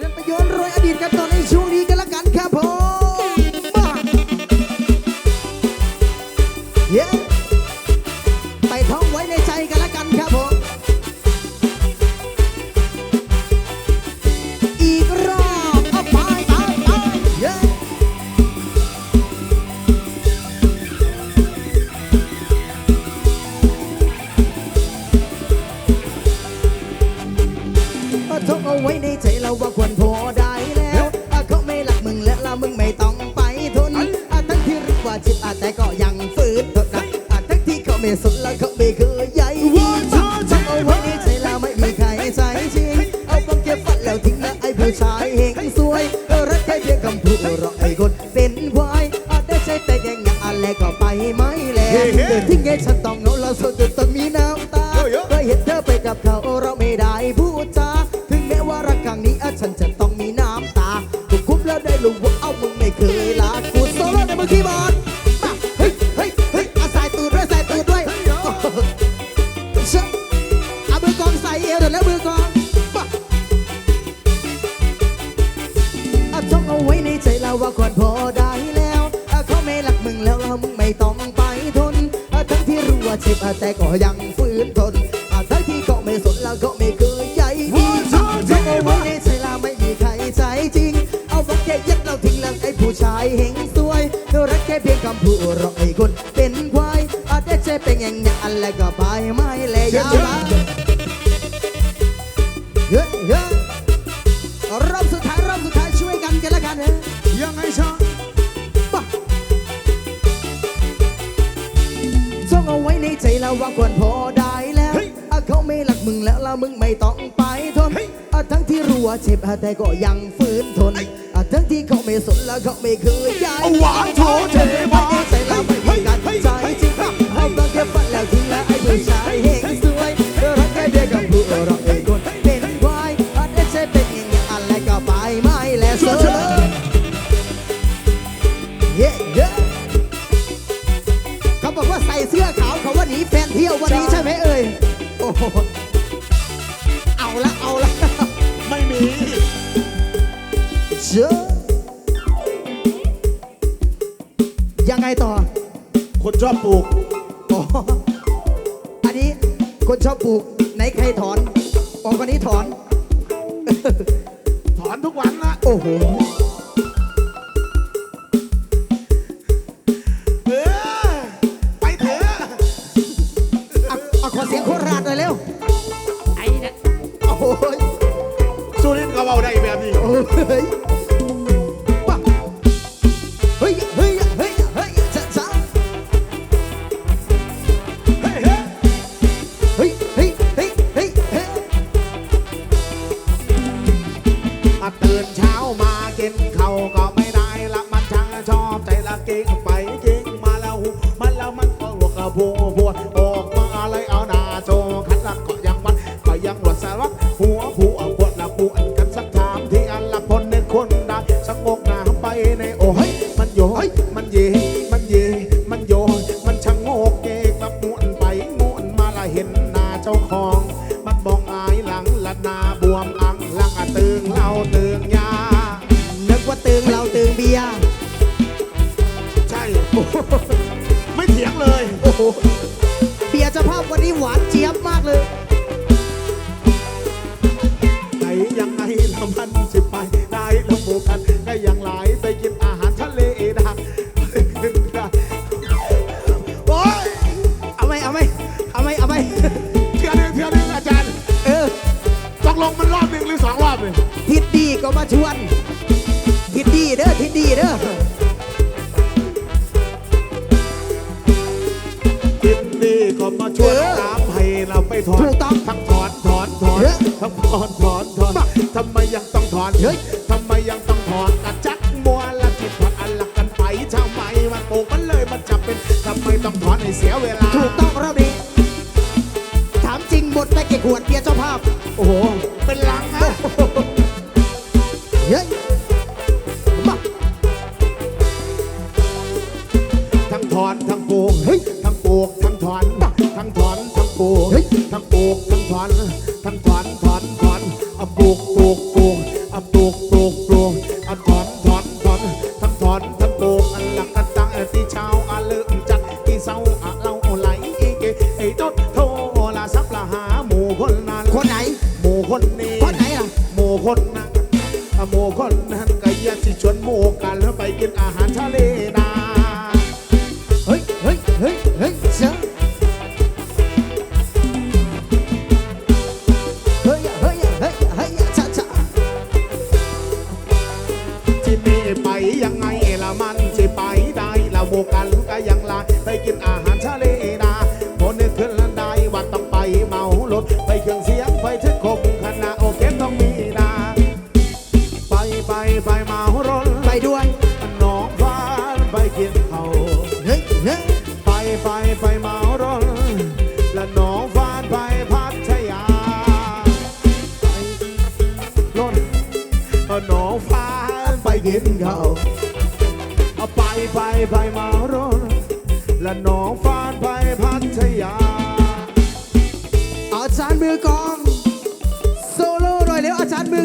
เรื่องไปย้อนรอยอดีตกันตอนในช่วงนี้กันละกันครับผม คำพูดเเราไอ้คนเป็นควายอะได้ใช้แต่ยังยังอะไรก็ไปไม่แล้วเกิดทิ้งให้ฉันต้องเหงาแล้วสุดจนต้องมีน้ำตาก็เห็นเธอไปกับเขาเราำพูดเราไอ้คนเป็นควายอาจจะใจเป็นอย่างนี้อันแล้วก็ไปไม่เลยยาวละเฮ้ยเฮ้ยรอบสุดท้ายรอบสุดท้ายช่วยกันกันละกันเฮ้ยยังไงชาป่ะท่องเอาไว้ในใจแล้วว่าควรพอได้แล้วอะเขาไม่รักมึงแล้วแล้วมึงไม่ต้องไปทนอะทั้งที่รู้ว่าเจ็บอะแต่ก็ยังฝืนทนอะ ทั้งที่เขาไม่สนแล้วเขาไม่เคยย้ายเอาหวานโถเทไม่มาได้ใจเราไม่มีการใจจริงเอาบางแค่ฝันแล้วทิ้งแล้วไอ้ผู้ชายเฮงสวยรักแค่เพียงคำพูดเราเองคนเป็นควายอะได้ใช่เป็นอย่างนี้อะไรก็ไปไม่แล้วเสือเย้เย้เขาบอกว่าใส่เสื้อขาวเขาว่าหนีแฟนเที่ยววันนี้ใช่ไหมเอ่ยโอ้โหเอาละเอาละ ไม่มีเชื่อ ปลูกไหนใครถอนออกวันนี้ถอน ก็ สิไปได้ละโมกันก็ยังไหลไปกินอาหารทะเลดักโอ้ยเอาไหมเอาไหมเอาไหมเอาไหมเทือนึงเทือนึงอาจารย์เออตกลงมันรอบหนึ่งหรือสองรอบเลยทิดดีก็มาชวนทิดดีเด้อทิดดีเด้อกินดีก็มาชวนน้ำให้เราไปถอนถูกต้องทั้งถอนถอนถอนทั้งถอนถอนถอน ทำไมยังต้องถอนเฮ้ยทำไมยังต้องถอนกระจักมัวละจิตถอนอันละกันไปทำไมมันโกงมันเลยมันจะเป็นทำไมต้องถอนให้เสียเวลา ถูกต้องรอบนี้ถามจริงหมดไปกี่ขวดเบียร์เจ้าภาพ โอ้โห เป็นลังนะ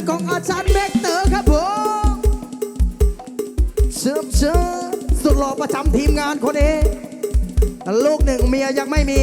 ของอาจารย์เบกเตอร์ครับผมเชิญเชิญสุดหล่อประจำทีมงานคนนี้ลูกหนึ่งเมียยังไม่มี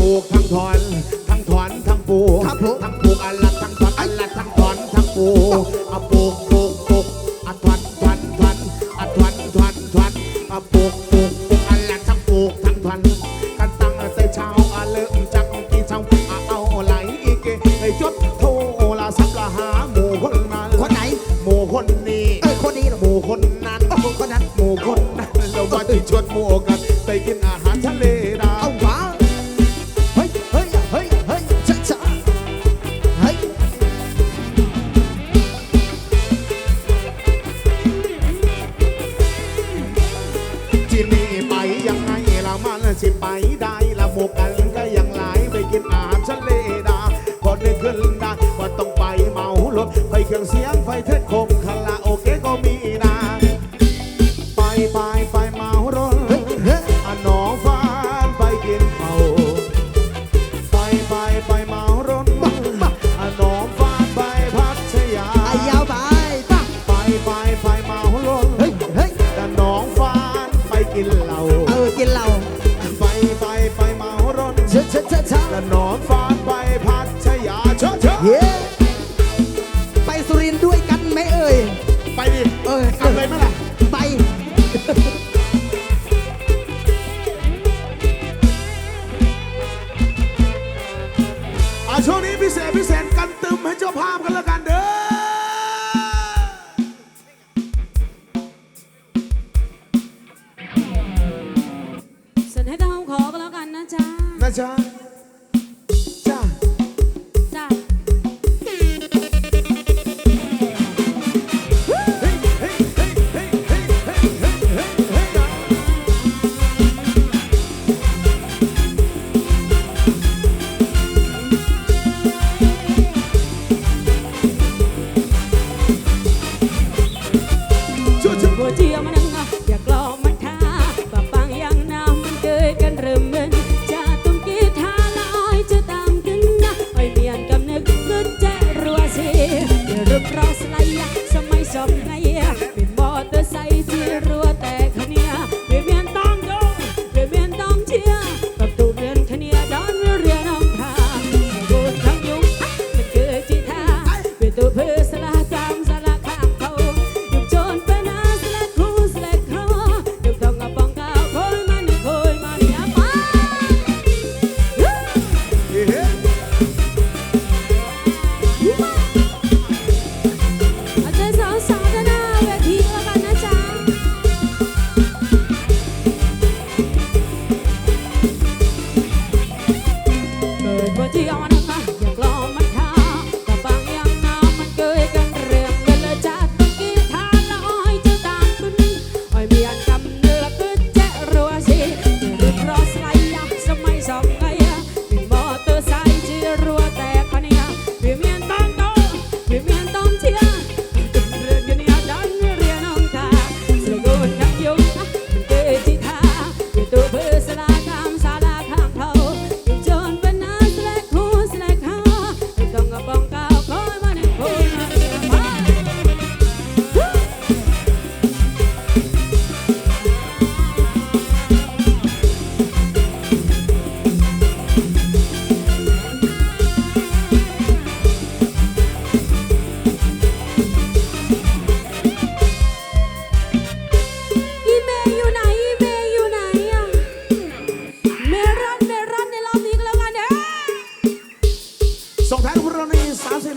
ลูกทั้งถอน ทั้งถอนทั้งปูทั้งปลูกทั้งปลูกอะไร ขึ้นนะบ่ต้องไปเมารถไฟเครื่องเสียงไฟเทศคม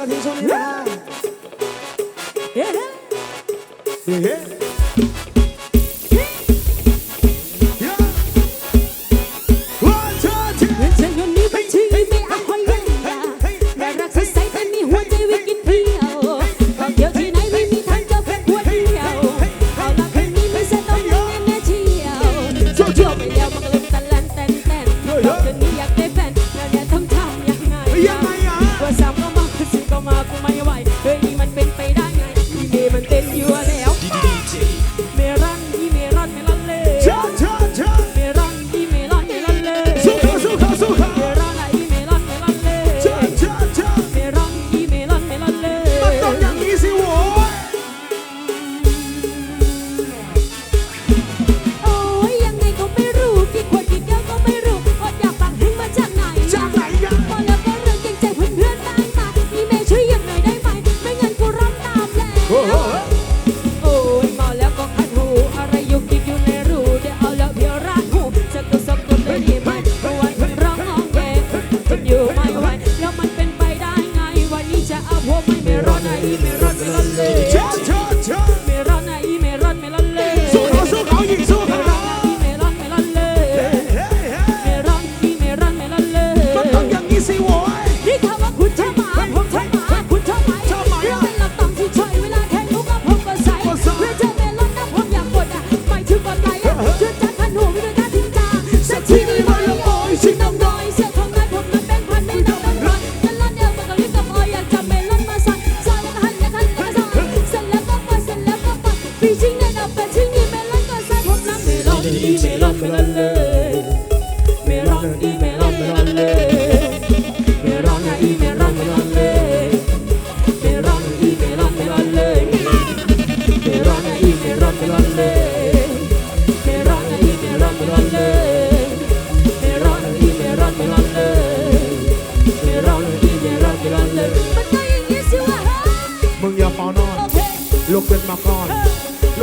내가 네 손이야. 예. 예.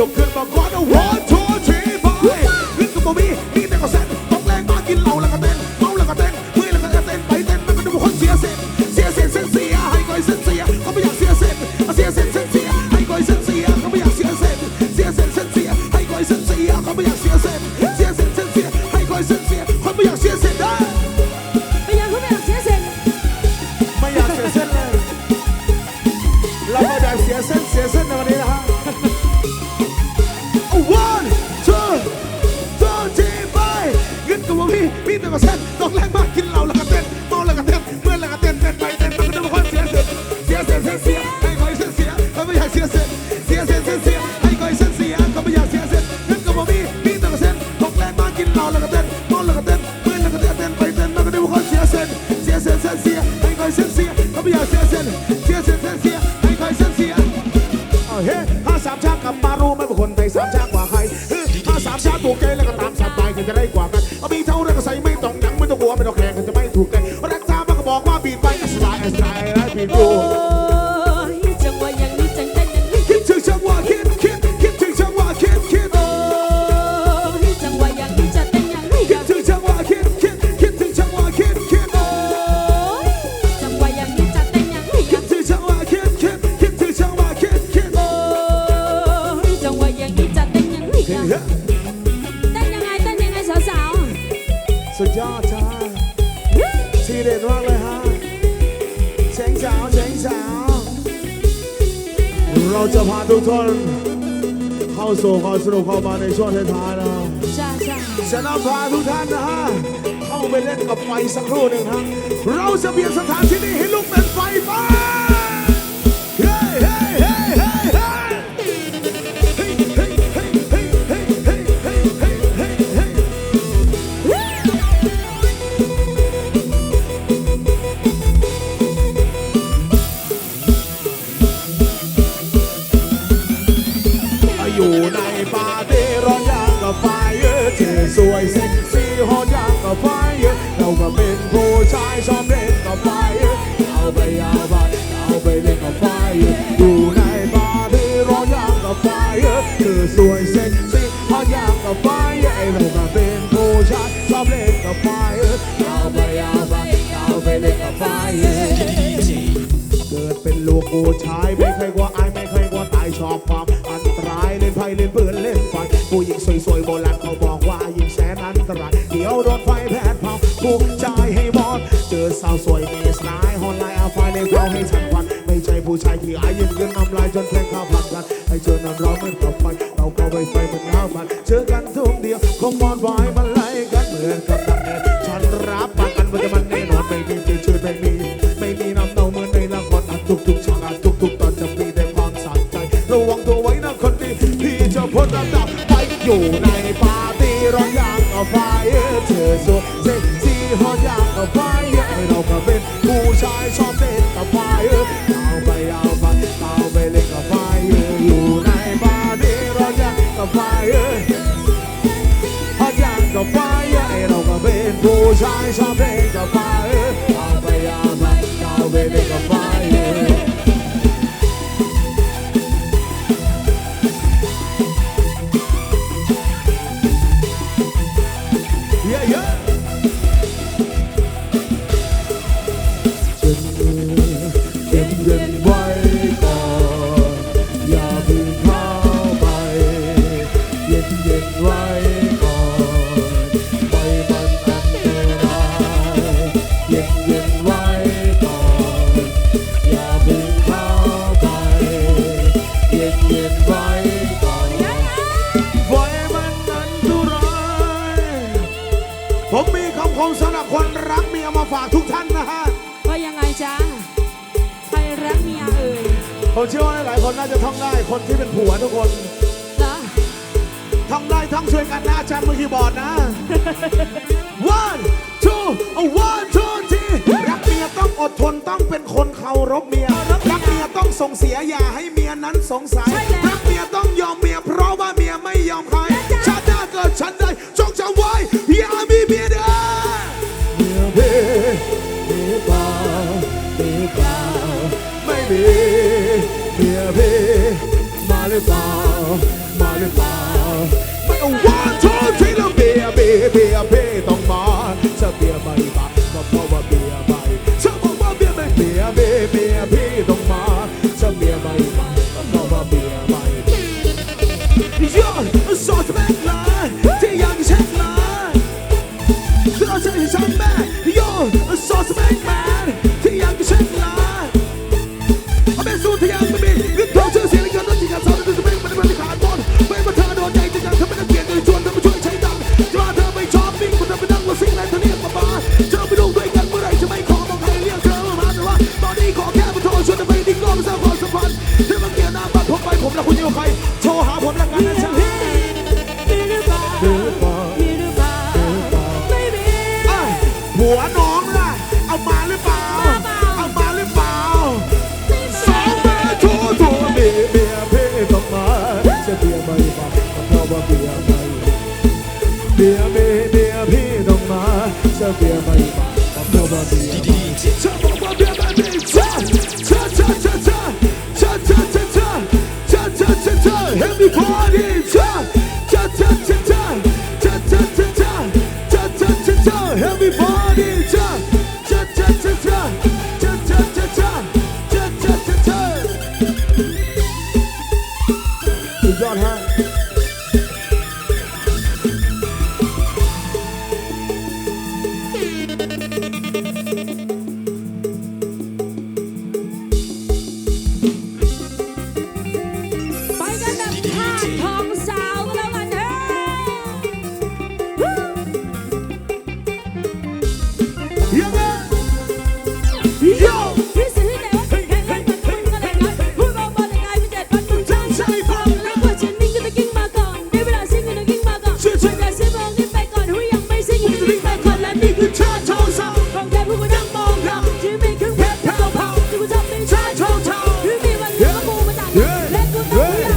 높은 번 번호 1, 2, 3, 4 그 끝몸이 힘내고 산 โอเคแล้วก็ตามสไตล์จะได้กว่ากันเอามีเท่าไรก็ใส่ไม่ เราจะพาทุกท่านเข้าสู่ความสนุกเข้ามาในช่วงท้ายๆนะฮะจ้าจ้าจะนำพาทุกท่านนะฮะเข้าไปเล่นกับไฟสักครู่หนึ่งฮะเราจะเปลี่ยนสถานที่นี้ ผู้ชายไม่เคยกลัว่าอายไม่เคยกลัว่าตายชอบความอันตรายเล่นไพ่เล่นปืนเล่นไฟผู้หญิงสวยๆโบราณเขาบอกว่ายิ่งแสนอันตรายเดี๋ยวโดนไฟแผดเผาผู้ชายให้หมดเจอสาวสวยเมสไลน์ฮอนไลน์เอาไฟในเผาให้ฉันควันไม่ใช่ผู้ชายที่อายยืนยืนน้ำลายจนเพลงข้าวผัดกันให้เจอน้ำร้อนเหมือนกับไฟเราก็ไปไฟเหมือนข้าวผัดเจอกันทุ่มเดียวคงมอนไฟ พี่จะพ้นระดับไปอยู่ในปาร์ตี้ร้อนยางกับไฟเธอสวยเซ็กซี่ฮอตยางกับไฟเราก็เป็นผู้ชายชอบเล่นกับไฟเอาไปเอาไปเอาไปเล่นกับไฟอยู่ในปาร์ตี้ร้อนยางกับไฟฮอตยางกับไฟเราก็เป็นผู้ชายชอบเล่นกับไฟ นน่าจะท่องได้คนที่เป็นผัวทุกคนเหรอท่องได้ท่องช่วยกันนะอาจารย์มือคีย์บอร์ดนะ one two one two three รักเมียต้องอดทนต้องเป็นคนเคารพเมีย รักเมียต้องส่งเสียอย่าให้เมียนั้นสงสัยรักเมียะคุณอยู่ใครโทรหาผมแล้วกันนะจ๊ะมีหรือเปล่าหรือเปล่ามีหรือเปล่าไม่มีอะหัวน้องล่ะเอามาหรือเปล่า เอามาหรือเปล่าสองแม่ทูทูเบียเบียเพ่ต้องมาจะเบียไม่มาเพราะว่าเบียไม่เบียเบียเบียพี่ต้องมาจะเบียไม่มา ready